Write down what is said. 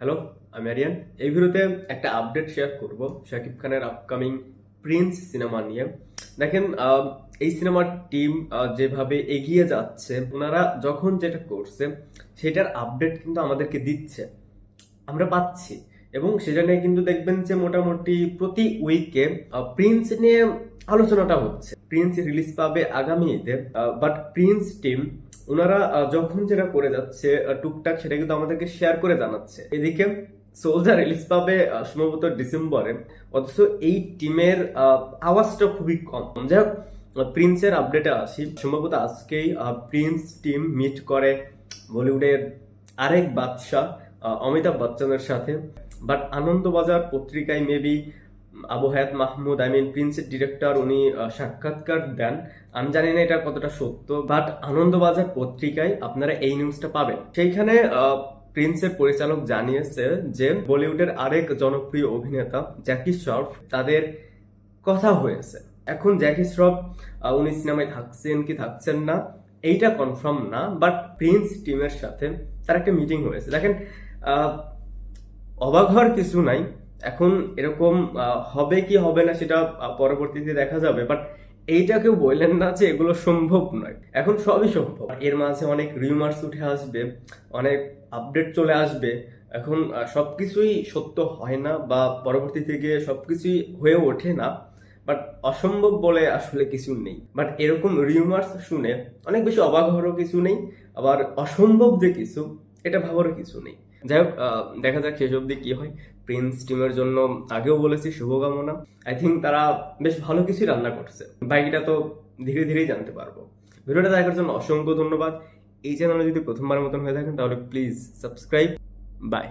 Hello আমি আরিয়ান এই ভিডিওতে একটা আপডেট শেয়ার করব, শাকিব খানের আপকামিং প্রিন্স সিনেমা নিয়ে। দেখেন এই সিনেমার টিম যেভাবে এগিয়ে যাচ্ছে, ওনারা যখন যেটা করছে, সেটার আপডেট কিন্তু আমাদেরকে দিচ্ছে। আমরা পাচ্ছি। এবং সেটা নিয়ে কিন্তু দেখবেন যে মোটামুটি প্রতি উইকে প্রিন্স নিয়ে আলোচনাটা হচ্ছে। প্রিন্স রিলিজ পাবে আগামী ঈদে বাট প্রিন্স টিম ওনারা যখন যেটা করে যাচ্ছে টুকটাক সেটা কিন্তু আমাদেরকে শেয়ার করে জানাচ্ছে। এদিকে সোলজার রিলিজ পাবে সম্ভবত ডিসেম্বরে। অথচ এই টিমের আওয়াজটা খুবই কম। যাই হোক প্রিন্সের আপডেটে আসি। সম্ভবত আজকেই প্রিন্স টিম মিট করে বলিউডের আরেক বাদশাহ অমিতাভ বচ্চনের সাথে। বাট আনন্দবাজার পত্রিকায় maybe Abu Hayat Mahmud, I mean প্রিন্সের director, উনি সাক্ষাৎকার দেন। আমি জানি না এটা কতটা সত্য, বাট আনন্দবাজার পত্রিকায় আপনারা এই নিউজটা পাবেন। সেইখানে প্রিন্সের পরিচালক জানিয়েছে যে বলিউডের আরেক জনপ্রিয় অভিনেতা জ্যাকি শ্রফ তাদের কথা হয়েছে। এখন জ্যাকি শ্রফ উনি সিনেমায় থাকছেন কি থাকছেন না, এইটা কনফার্ম না বাট প্রিন্স টিমের সাথে তার একটা মিটিং হয়েছে। দেখেন অবাক হওয়ার কিছু নাই এখন এরকম হবে কি হবে না সেটা পরবর্তীতে দেখা যাবে বাট এইটা কেউ বললেন না যে এগুলো সম্ভব নয়। এখন সবই সম্ভব। এর মাঝে অনেক রিউমার্স উঠে আসবে অনেক আপডেট চলে আসবে। এখন আহ, সবকিছুই সত্য হয় না বা পরবর্তীতে গিয়ে সবকিছুই হয়ে ওঠে না বাট অসম্ভব বলে আসলে কিছু নেই। বাট এরকম রিউমার্স শুনে অনেক বেশি অবাক হওয়ারও কিছু নেই আবার অসম্ভব যে কিছু এটা ভাবারও কিছু নেই। যাই হোক দেখা যাক শেষ অবধি কি হয়। প্রিন্স টিমের জন্য আগেও বলেছি, শুভকামনা। আই থিঙ্ক তারা বেশ ভালো কিছুই রান্না করছে। বাকিটা তো ধীরে ধীরেই জানতে পারব। ভিডিওটা দেখার জন্য অসংখ্য ধন্যবাদ। এই চ্যানেলে যদি প্রথমবার মতন হয়ে থাকেন, তাহলে প্লিজ সাবস্ক্রাইব বাই